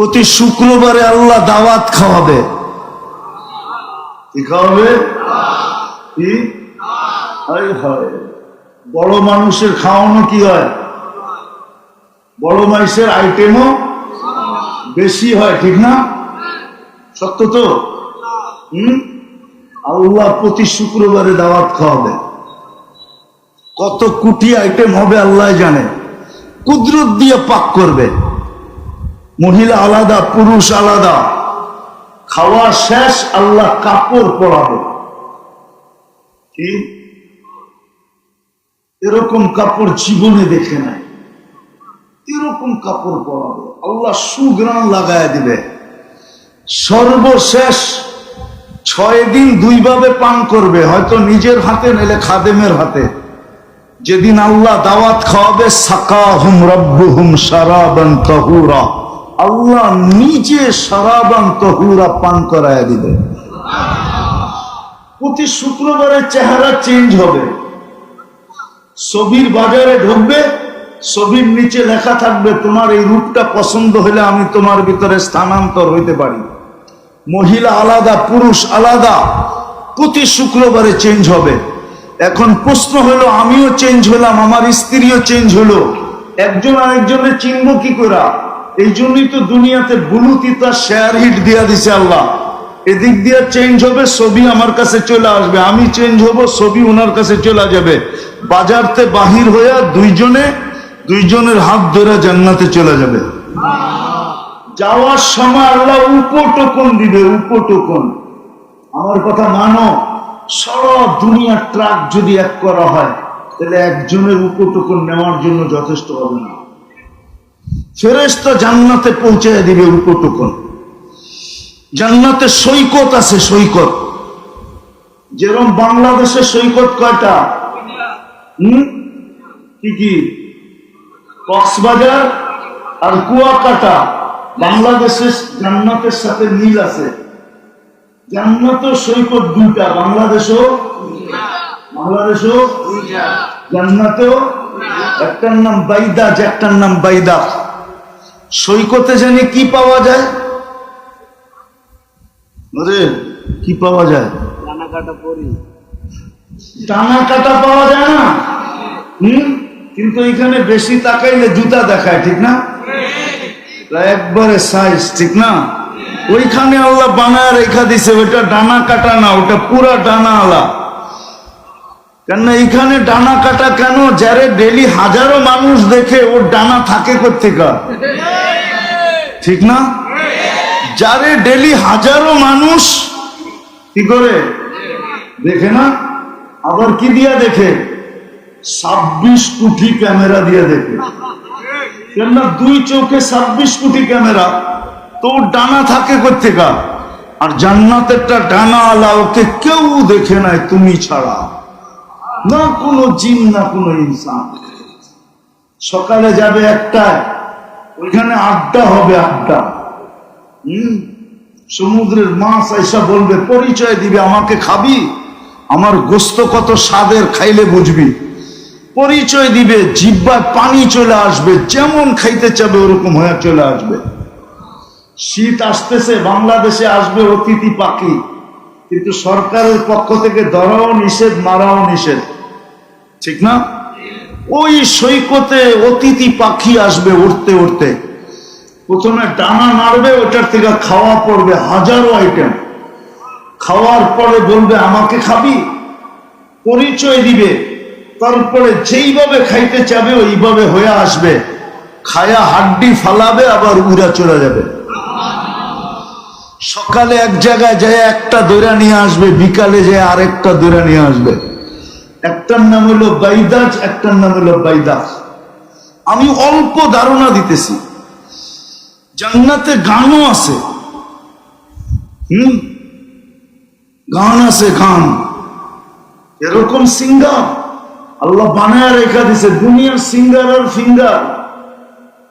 প্রতি শুক্রবারে আল্লাহ দাওয়াত খাওয়াবে। কি খাওয়াবে? কি? হায় বড় মানুষের খাওয়ানো কি হয়? বড় মানুষের আইটেমও বেশি হয়, ঠিক না? সত্য তো? হম? আল্লাহ প্রতি শুক্রবারে দাওয়াত খাওয়াবে। কত কুটি আইটেম হবে, আল্লাহ জানে। কুদরত দিয়ে পাক করবে। মহিলা আলাদা, পুরুষ আলাদা। খাওয়া শেষ, আল্লাহ কাপড় পরাবে। কি? এরকম কাপড় জীবনে দেখে নাই। এরকম কাপড় পরাবে। আল্লাহ সুগ্রাণ লাগায় দিবে। সর্বশেষ ছয় দিন দুইভাবে পান করবে। হয়তো নিজের হাতে নেলে খাদেমের হাতে। যেদিন আল্লাহ দাওয়াত খাওয়াবে সাকা হুম রব্বু হুম সারাবান তহুরা। আল্লাহ নিজে সারাবান তহুরা পান করায় দিবে। প্রতি শুক্রবারে চেহারা চেঞ্জ হবে। ছবির বাজারে ঢুকবে, ছবির নিচে লেখা থাকবে, তোমার এই রূপটা পছন্দ হলে আমি তোমার ভিতরে স্থানান্তর হইতে পারি। মহিলা আলাদা, পুরুষ আলাদা, প্রতি শুক্রবারে চেঞ্জ হবে। এখন প্রশ্ন হলো, আমিও চেঞ্জ হলাম, আমার স্ত্রীও চেঞ্জ হলো? একজন আরেকজনের চিনব কি করা এই জন্যই তো দুনিয়াতে বুলু তিতা শেয়ার হিট দিয়া দিছে আল্লাহ। এদিক দিয়ে চেঞ্জ হবে, ছবি আমার কাছে চলে আসবে। আমি চেঞ্জ হব, ছবি ওনার কাছে চলে যাবে। বাজারতে বাহির হইয়া দুইজনে, দুইজনের হাত ধরে জান্নাতে চলে যাবে। যাওয়ার সময় আল্লাহ উপটোকন দিবে উপটোকন আমার কথা মানো, সারা দুনিয়ার ট্রাক যদি এক করা হয়, তাহলে একজনের উপটোকন নেওয়ার জন্য যথেষ্ট হবে না। ফেরেস্তা জান্নাতে পৌঁছে দিবে উপটোকন জান্নাতে সৈকত আছে, সৈকত। যেরকম বাংলাদেশের সৈকত কয়টা? কি কক্সবাজার আর কুয়াকাটা। বাংলাদেশের জান্নাতের সাথে মিল আছে। জান্নাত সৈকত দুইটা, বাংলাদেশও বাংলাদেশও, জান্নাতেও। একটার নাম বাইদাজ একটার নাম বাইদা। সৈকতে জানি কি পাওয়া যায়? কি পাওয়া যায়? টানা কাটা পাওয়া যায় না? হুম? কিন্তু এখানে বেশি তাকাইলে জুতা দেখায় ঠিক না? একবারে সাইজ ঠিক না? ওইখানে আল্লাহ বানায় রেখা দিছে ওইটা ডানা কাটা না ওটা পুরা ডানা আলা। কেন এইখানে ডানা কাটা কেন? যারে ডেলি হাজারো মানুষ দেখে ওর ডানা থাকে কোথেকা ঠিক না? যারে ডেলি হাজারো মানুষ কি করে? দেখে না? আবার কি দিয়া দেখে? ছাব্বিশ কোটি ক্যামেরা দিয়ে দেখে। কেননা দুই চোখে ছাব্বিশ কোটি ক্যামেরা? তো ওর ডানা থাকে কোথেকা আর জান্নাতেরটা ডানা আলা ওকে কেউ দেখে নাই, তুমি ছাড়া। না কোনো জিন, না কোনো ইনসান। সকালে যাবে একটায়, ওইখানে আড্ডা হবে আড্ডা। হম? সমুদ্রের মাছ এসা বলবে, পরিচয় দিবে, আমাকে খাবি? আমার গোস্ত কত স্বাদের, খাইলে বুঝবি। পরিচয় দিবে জিব্বায় পানি চলে আসবে, যেমন খাইতে চাবে ওরকম হয়ে চলে আসবে। শীত আসতেছে, বাংলাদেশে আসবে অতিথি পাখি। কিন্তু সরকারের পক্ষ থেকে ধরাও নিষেধ, মারাও নিষেধ। ঠিক না? ওই সৈকতে অতিথি পাখি আসবে উঠতে উঠতে প্রথমে ডানা নাড়বে, ওটার থেকে খাওয়া পড়বে হাজারো আইটেম খাওয়ার পরে বলবে, আমাকে খাবি? পরিচয় দিবে। তারপরে যেইভাবে খাইতে চাবে, ওইভাবে হয়ে আসবে। খায়া হাড্ডি ফালাবে, আবার উড়া চলে যাবে। সকালে এক জায়গায় যায় একটা দৈরা নিয়ে আসবে, বিকালে যায় আরেকটা দৈরা নিয়ে আসবে। একটার নাম হলো বাইদাস একটার নাম হলো বাইদাস আমি অল্প ধারণা দিতেছি। জান্নাতে গানও আছে। হম? গান আছে, গান। এরকম সিঙ্গার। আল্লাহ বানায় রেখা দিছে, দুনিয়ার সিঙ্গার আর ফিঙ্গার।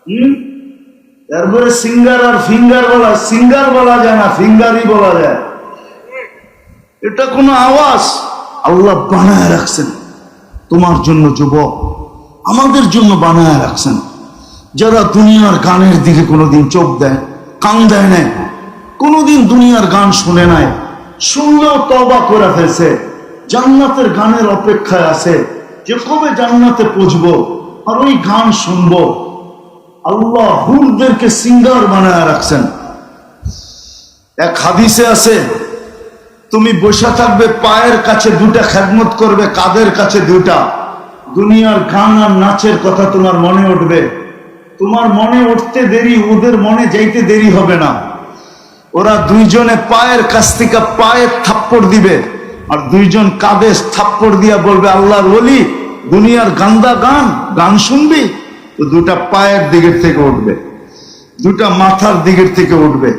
হম? তারপরে সিঙ্গার আর ফিঙ্গার বলা সিঙ্গার বলা যায় না ফিঙ্গারই বলা যায়। এটা কোনো আওয়াজ। আল্লাহ বানায় রাখছেন। তোমার জন্য যুবক, আমাদের জন্য বানায় রাখছেন। যারা দুনিয়ার গানের দিকে কোনোদিন চোখ দেয়, কান দেয় নাই, কোনোদিন দুনিয়ার গান শুনে নাই, শুনলেও তবা করে ফেলছে। জান্নাতের গানের অপেক্ষায় আছে। যে কবে জান্নাতে পৌঁছবো, আর ওই গান শুনব। আল্লাহ হুরদেরকে সিঙ্গার বানায় রাখছেন। এক হাদিসে আছে, তুমি বসে থাকবে, পায়ের কাছে দুটা খেদমত করবে, কাদের কাছে দুটা। দুনিয়ার গান আর নাচের কথা তোমার মনে উঠবে। তোমার মনে উঠতে দেরি, ওদের মনে যাইতে দেরি হবে না। ওরা দুইজনে পায়ের কাছ থেকে পায়ের থাপ্পড় দিবে, আর দুইজন কাদের থাপ্পড় দিয়া বলবে, আল্লাহর বলি দুনিয়ার গান্দা গান গান শুনবি? তো দুটা পায়ের দিকের থেকে উঠবে, দুটা মাথার দিকের থেকে উঠবে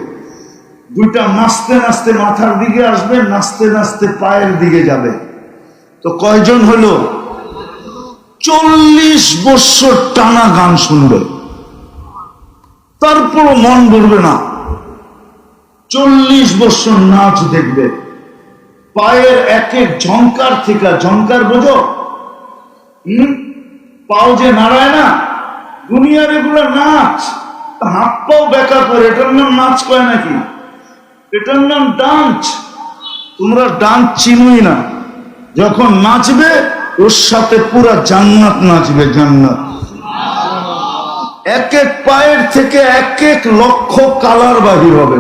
দুইটা নাচতে নাচতে মাথার দিকে আসবে, নাচতে নাচতে পায়ের দিকে যাবে। তো কয়জন হলো? চল্লিশ বছর টানা গান শুনবে। তারপরও মন ভরবে না। চল্লিশ বছর নাচ দেখবে। পায়ের এক এক ঝঙ্কার থেকে ঝঙ্কার বোঝো? হম? পাও যে নাড়ায় না? দুনিয়ার এগুলো নাচ হাত পাও করে, এটার নাম নাচ কয় নাকি? এটার নাম ডান্স। তোমরা ডান্স চিনুই না। যখন নাচবে, ওর সাথে পুরা জান্নাত নাচবে, জান্নাত। এক এক পায়ের থেকে এক এক লক্ষ কালার বাহির হবে।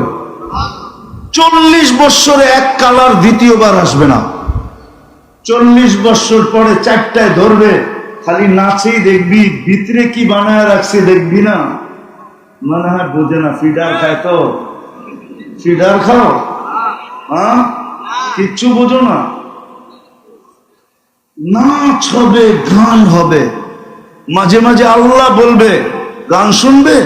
চল্লিশ বৎসরে এক কালার দ্বিতীয়বার আসবে না। চল্লিশ বৎসর পরে চারটায় ধরবে। খালি নাচেই দেখবি, ভিতরে কি বানায় রাখছে দেখবি না। মনে হয় বোঝে না, ফিডার খায় তো। ফিডার খাও। হ্যাঁ? কিচ্ছু বোঝো না। নাচ হবে, গান হবে। মাঝে মাঝে আল্লাহ বলবে, গান শুনবে?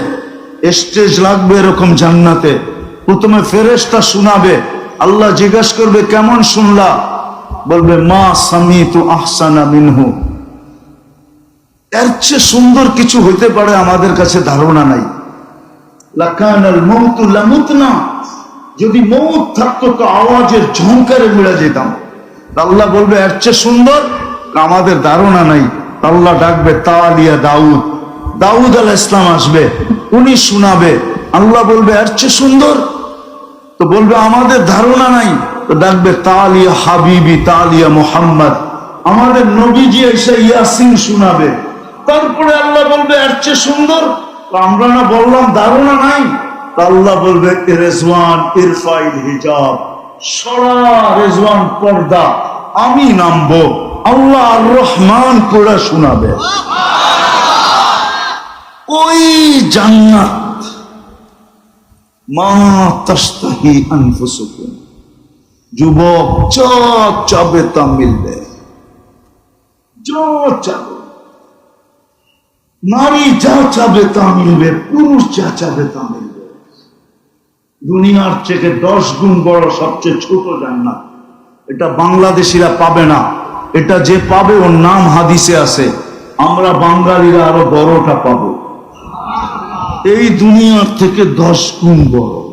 স্টেজ লাগবে এরকম জান্নাতে। প্রথমে ফেরেস্তা শোনাবে। আল্লাহ জিজ্ঞাসা করবে, কেমন শুনলা? বলবে, মা সামি তু আহসানা মিনহু। এর চেয়ে সুন্দর কিছু হইতে পারে আমাদের কাছে ধারণা নাই। যদি মৌত থাকতো তো আওয়াজের ঝঙ্কারে মিলে যেতাম। আল্লাহ বলবে, এর চেয়ে সুন্দর আমাদের ধারণা নাই। আল্লাহ ডাকবে তালিয়া দাউদ। দাউদ আল ইসলাম আসবে, উনি শোনাবে। আল্লাহ বলবে, এর চেয়ে সুন্দর। তো বলবে, আমাদের ধারণা নাই। তো ডাকবে তালিয়া হাবিবি তালিয়া মোহাম্মদ। আমাদের নবীজি এসে ইয়াসিন শোনাবে। তারপরে আল্লাহ বলবে, এর চেয়ে সুন্দর? আমরা না বললাম, ধারণা নাই। আল্লাহ বলবে রেজওয়ান ইরফাইল হিজাব। সরা রেজওয়ান পর্দা আমি নামবো। আল্লাহ আর রহমান করে শোনাবে। ওই জান্নাত। মা তাস্তাহি আনফুসুকুম। যুবক যা চাবে তা মিলবে। যা চাবে। নারী যা চাবে তা মিলবে, পুরুষ যা চাবে তা মিলবে। দুনিয়ার থেকে দশ গুণ বড় সবচেয়ে ছোট জান্নাত। এটা বাংলাদেশিরা পাবে না। এটা যে পাবে, ওর নাম হাদিসে আছে। আমরা বাঙালিরা আরও বড়টা পাব। এই দুনিয়ার থেকে দশ গুণ বড়।